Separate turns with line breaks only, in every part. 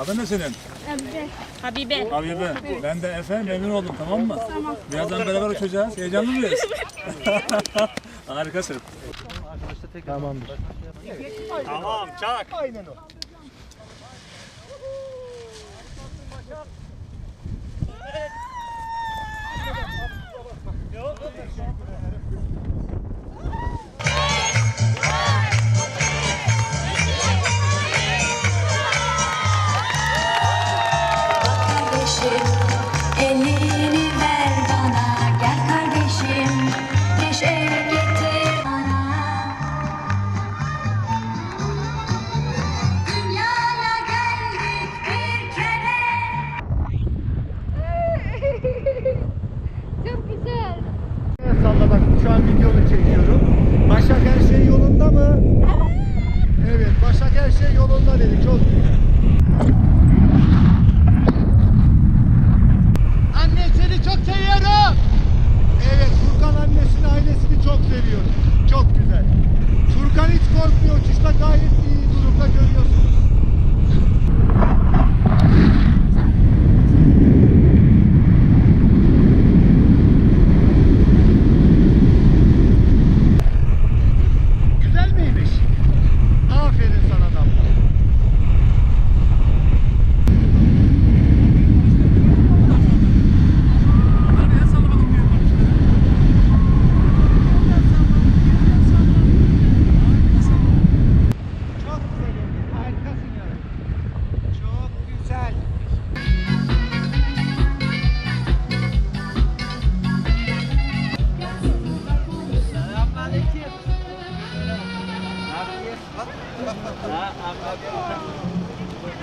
Adın ne senin?
Habibe.
Habibe. Habibe. Ben de Efe memnun oldum tamam mı? Tamam. Birazdan beraber uçacağız. Heyecanlı mıyız? Harikasın.
Tamamdır.
Tamam çak.
Aynen o.
Yok.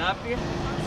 setup.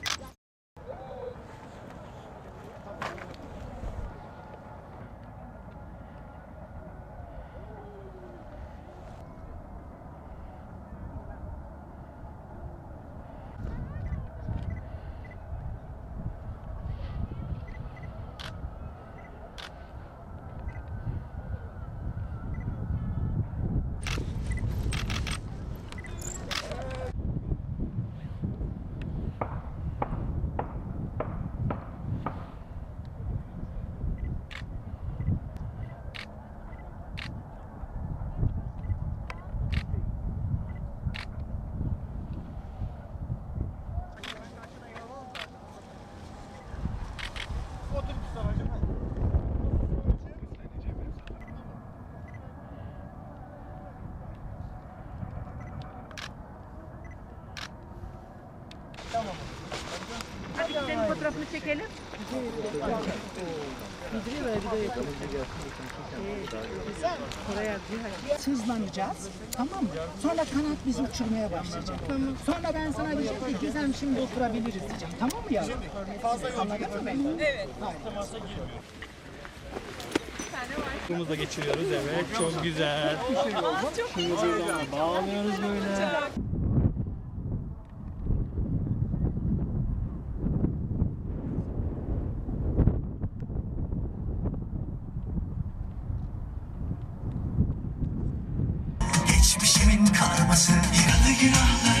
Senin fotoğrafını çekelim.
hızlanacağız. Tamam mı? Sonra kanat bizi uçurmaya başlayacak. Sonra ben sana diyeceğim ki Gizem şimdi oturabiliriz diyeceğim. Tamam mı ya? Anladın mı beni? Evet.
Turumuza geçiriyoruz evet çok güzel. Şimdi buradan bağlıyoruz böyle.
Karması yaralı günahlarımda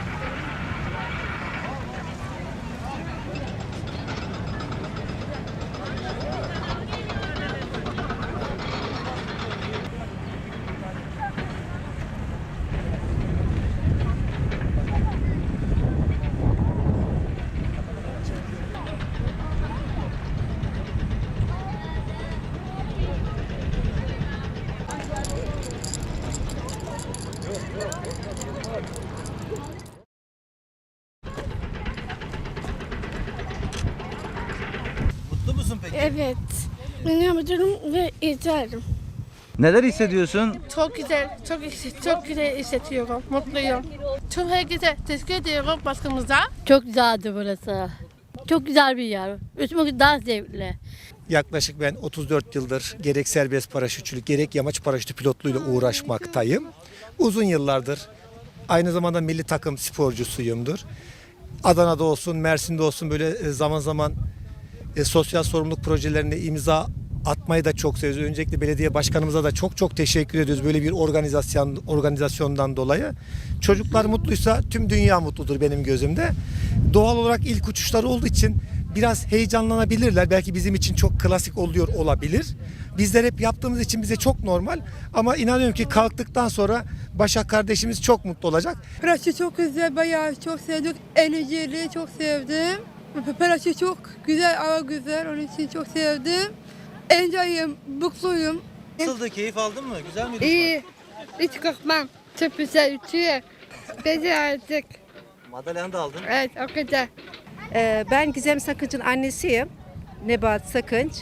Evet. İnanmıyorum ve izlerim.
Neler hissediyorsun?
Çok güzel, çok çok güzel hissediyorum. Mutluyum. Çok herkese teşekkür ediyorum başkanımıza.
Çok güzeldi burası. Çok güzel bir yer. Üstüme daha zevkli.
Yaklaşık ben 34 yıldır gerek serbest paraşütçülük gerek yamaç paraşütü pilotluğuyla uğraşmaktayım. Uzun yıllardır aynı zamanda milli takım sporcusuyumdur. Adana'da olsun, Mersin'de olsun böyle e, zaman zaman e, sosyal sorumluluk projelerine imza atmayı da çok seviyoruz. Öncelikle belediye başkanımıza da çok çok teşekkür ediyoruz böyle bir organizasyon organizasyondan dolayı. Çocuklar mutluysa tüm dünya mutludur benim gözümde. Doğal olarak ilk uçuşları olduğu için biraz heyecanlanabilirler. Belki bizim için çok klasik oluyor olabilir. Bizler hep yaptığımız için bize çok normal. Ama inanıyorum ki kalktıktan sonra Başak kardeşimiz çok mutlu olacak.
Paraşüt çok güzel, bayağı çok sevdik. Eğlenceli, çok sevdim. Paraşüt çok güzel, hava güzel. Onun için çok sevdim. Enjoy'im, mutluyum.
Nasıldı keyif aldın mı? Güzel miydi?
İyi, hiç korkmam. Çok güzel uçuyor. Bezi artık.
Madalyanı da aldın.
Evet, o kadar.
Ee, Ben Gizem Sakınç'ın annesiyim. Nebahat Sakınç.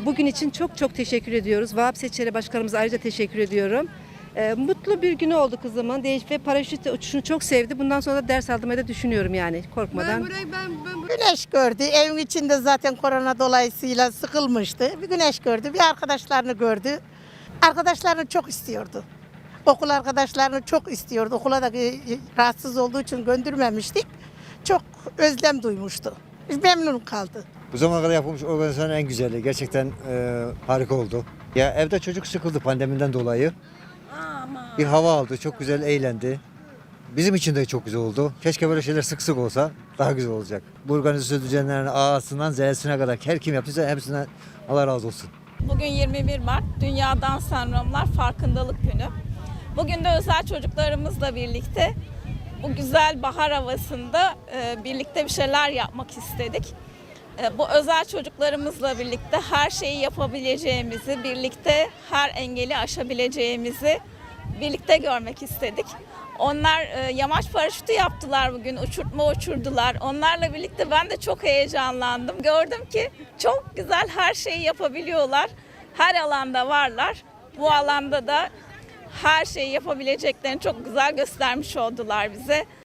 Bugün için çok çok teşekkür ediyoruz. Vahap Seçeri Başkanımıza ayrıca teşekkür ediyorum. Ee, Mutlu bir günü oldu kızımın. Değiş ve paraşüt uçuşunu çok sevdi. Bundan sonra da ders aldırmayı da düşünüyorum yani korkmadan.
burayı ben, ben
Güneş gördü. Evin içinde zaten korona dolayısıyla sıkılmıştı. Bir güneş gördü. Bir arkadaşlarını gördü. Arkadaşlarını çok istiyordu. Okul arkadaşlarını çok istiyordu. Okula da e, rahatsız olduğu için göndermemiştik. Çok özlem duymuştu. Memnun kaldı.
Bu zamana kadar yapılmış organizasyonun en güzeli. Gerçekten e, harika oldu. Ya evde çocuk sıkıldı pandemiden dolayı. Bir hava aldı, çok güzel eğlendi. Bizim için de çok güzel oldu. Keşke böyle şeyler sık sık olsa daha güzel olacak. Bu organizasyon düzenleyen A'sından Z'sine kadar her kim yaptıysa hepsinden Allah razı olsun.
Bugün 21 Mart Dünya Down Sendromlar Farkındalık Günü. Bugün de özel çocuklarımızla birlikte bu güzel bahar havasında e, birlikte bir şeyler yapmak istedik. E, bu özel çocuklarımızla birlikte her şeyi yapabileceğimizi, birlikte her engeli aşabileceğimizi birlikte görmek istedik. Onlar e, yamaç paraşütü yaptılar bugün, uçurtma uçurdular. Onlarla birlikte ben de çok heyecanlandım. Gördüm ki çok güzel her şeyi yapabiliyorlar. Her alanda varlar. Bu alanda da her şeyi yapabileceklerini çok güzel göstermiş oldular bize.